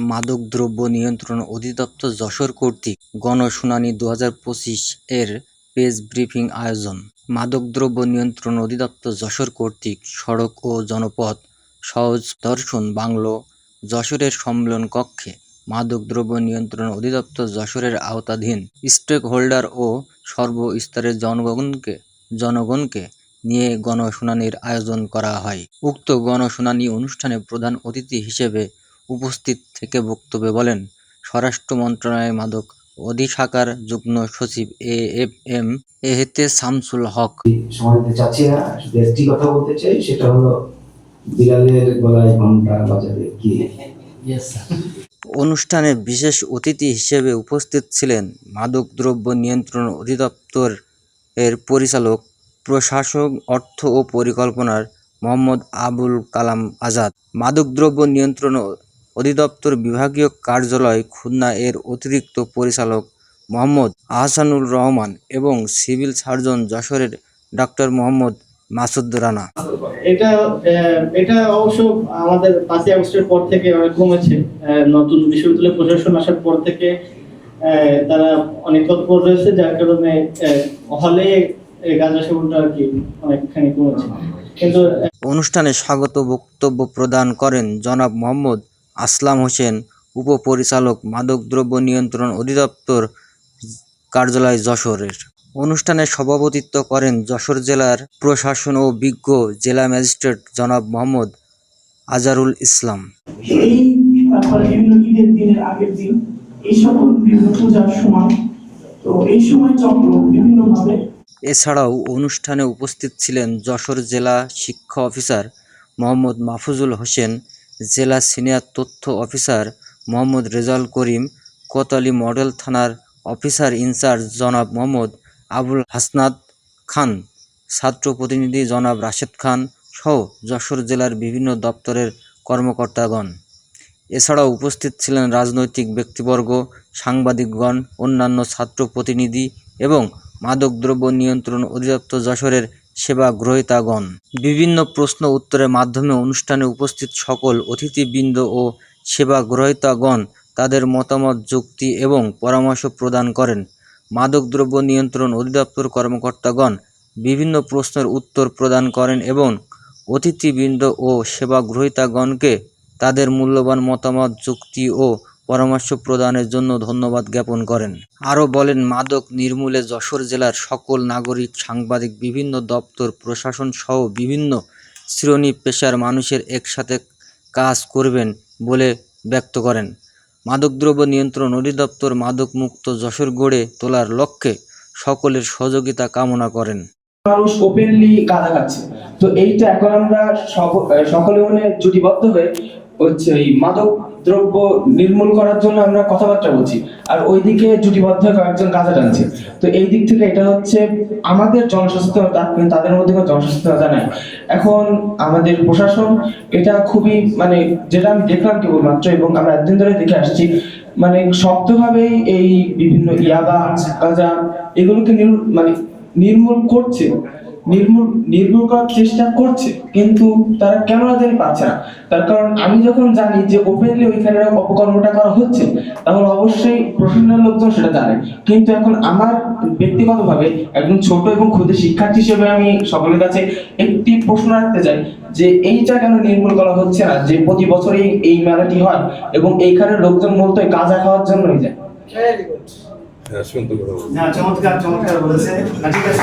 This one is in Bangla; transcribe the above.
মাদকদ্রব্য নিয়ন্ত্রণ অধিদপ্তর যশোর কর্তৃক গণশুনানি দু হাজার পঁচিশ এর প্রেস ব্রিফিং আয়োজন। মাদকদ্রব্য নিয়ন্ত্রণ অধিদপ্তর যশোর কর্তৃক সড়ক ও জনপথ সহজ দর্শন বাংলো যশোরের সম্মেলন কক্ষে মাদকদ্রব্য নিয়ন্ত্রণ অধিদপ্তর যশোরের আওতাধীন স্টেক হোল্ডার ও সর্বস্তরের জনগণকে জনগণকে নিয়ে গণশুনানির আয়োজন করা হয়। উক্ত গণশুনানি অনুষ্ঠানে প্রধান অতিথি হিসেবে উপস্থিত থেকে বক্তব্যে বলেন স্বরাষ্ট্র মন্ত্রণালয়ের মাদক অধিশাখার যুগ্ম সচিব এ এফ এম এহেতে শামসুল হক। সময় দিতে চাচ্ছি না শুধু একটি কথা বলতে চাই সেটা হলো বিড়ালের গলায় ঘণ্টা বাজাবে কি? অনুষ্ঠানে বিশেষ অতিথি হিসেবে উপস্থিত ছিলেন মাদকদ্রব্য নিয়ন্ত্রণ অধিদপ্তর এর পরিচালক প্রশাসক অর্থ ও পরিকল্পনার মোহাম্মদ আবুল কালাম আজাদ। মাদকদ্রব্য নিয়ন্ত্রণ অধিদপ্তর বিভাগীয় কার্যালয় খুলনা এর অতিরিক্ত পরিচালক মোহাম্মদ আহসানুর রহমান এবং সিভিল সার্জন যশোরের ডক্টর মোহাম্মদ মাসুদ রানা। এটা এটা অবশ্য আমাদের পাঁচই আগস্টের পর থেকে অনেক কমেছে। নতুন বিশ্ববিদ্যালয় প্রশাসন আসার পর থেকে তারা অনেক তৎপর রয়েছে যার কারণে হলে গাঁজা সেবনটা আর কি অনেকখানি কমেছে। কিন্তু অনুষ্ঠানে স্বাগত বক্তব্য প্রদান করেন জনাব মোহাম্মদ আসলাম হোসেন উপপরিচালক মাদকদ্রব্য নিয়ন্ত্রণ অধিদপ্তর কার্যালয় যশোরের। অনুষ্ঠানে সভাপতিত্ব করেন যশোর জেলার প্রশাসন ও বিজ্ঞ জেলা ম্যাজিস্ট্রেট জনাব মোহাম্মদ আজারুল ইসলাম। এই তারপরে বিভিন্ন ঈদের দিনের আগের দিন এই সকল বিভিন্ন পূজার সময় তো এই সময় চক্র বিভিন্ন এছাড়াও অনুষ্ঠানে উপস্থিত ছিলেন যশোর জেলা শিক্ষা অফিসার মোহাম্মদ মাহফুজুল হোসেন জেলা সিনিয়র তথ্য অফিসার মোহাম্মদ রেজাউল করিম, কোতোয়ালি মডেল থানার অফিসার ইনচার্জ জনাব মোহাম্মদ আবুল হাসনাত খান, ছাত্র প্রতিনিধি জনাব রাশেদ খান সহ যশোর জেলার বিভিন্ন দপ্তরের কর্মকর্তাগণ। এছাড়াও উপস্থিত ছিলেন রাজনৈতিক ব্যক্তিবর্গ, সাংবাদিকগণ, অন্যান্য ছাত্র প্রতিনিধি এবং মাদকদ্রব্য নিয়ন্ত্রণ অধিদপ্তর যশোরের সেবা গ্রহীতাগণ বিভিন্ন প্রশ্ন উত্তরের মাধ্যমে অনুষ্ঠানে উপস্থিত সকল অতিথিবৃন্দ ও সেবা গ্রহীতাগণ তাদের মতামত, যুক্তি এবং পরামর্শ প্রদান করেন। মাদকদ্রব্য নিয়ন্ত্রণ অধিদপ্তর কর্মকর্তাগণ বিভিন্ন প্রশ্নের উত্তর প্রদান করেন এবং অতিথিবৃন্দ ও সেবা গ্রহীতাগণকে তাদের মূল্যবান মতামত, যুক্তি ও পরামর্শ প্রদানের জন্য ধন্যবাদ জ্ঞাপন করেন। আরও বলেন, মাদক নির্মূলে যশোর জেলার সকল নাগরিক, সাংবাদিক, বিভিন্ন দপ্তর, প্রশাসন সহ বিভিন্ন শ্রেণি পেশার মানুষের একসাথে কাজ করবেন বলে ব্যক্ত করেন। মাদকদ্রব্য নিয়ন্ত্রণ অধিদপ্তর মাদকমুক্ত যশোর গড়ে তোলার লক্ষ্যে সকলের সহযোগিতা কামনা করেন। মানুষ ওপেনলি খাচ্ছে তো এইটা এখন আমরা সকলে মনে জুটিবদ্ধ হয়ে হচ্ছে এই মাদক দ্রব্য নির্মূল করার জন্য আমরা কথাবার্তা বলছি। আর ওইদিকে জুটিবদ্ধ কয়েকজন কাজে টানছে। তো এই দিক থেকে এটা হচ্ছে আমাদের জনসচেতনতা, কিন্তু তাদের মধ্যে কোনো জনসচেতনতা নাই। এখন আমাদের প্রশাসন এটা খুবই মানে যেটা আমি দেখলাম কেবলমাত্র এবং আমরা একদিন ধরে দেখে আসছি মানে শক্তভাবেই এই বিভিন্ন ইয়াবা, গাঁজা এগুলোকে মানে নির্মূল করছে। নির্মূল নির্মূল করার চেষ্টা করছে, কিন্তু তারা কেন জানি পারছে না। তার কারণ আমি যখন জানি যে ওপেনলি ওইখানে অপকর্মটা করা হচ্ছে, তাহলে অবশ্যই প্রশাসনের লোকজন সেটা জানে। কিন্তু এখন আমার ব্যক্তিগতভাবে একজন ছোট এবং ক্ষুদ্র শিক্ষার্থী হিসেবে আমি সকলের কাছে একটি প্রশ্ন রাখতে চাই যে এইটা কেন নির্মূল করা হচ্ছে না? যে প্রতি বছরই এই মেলাটি হয় এবং এইখানে লোকজন মূলত গাঁজা খাওয়ার জন্যই যায়। হ্যাঁ শুনতে কথা বলুন। হ্যাঁ চমৎকার চমৎকার বলেছে না, ঠিক আছে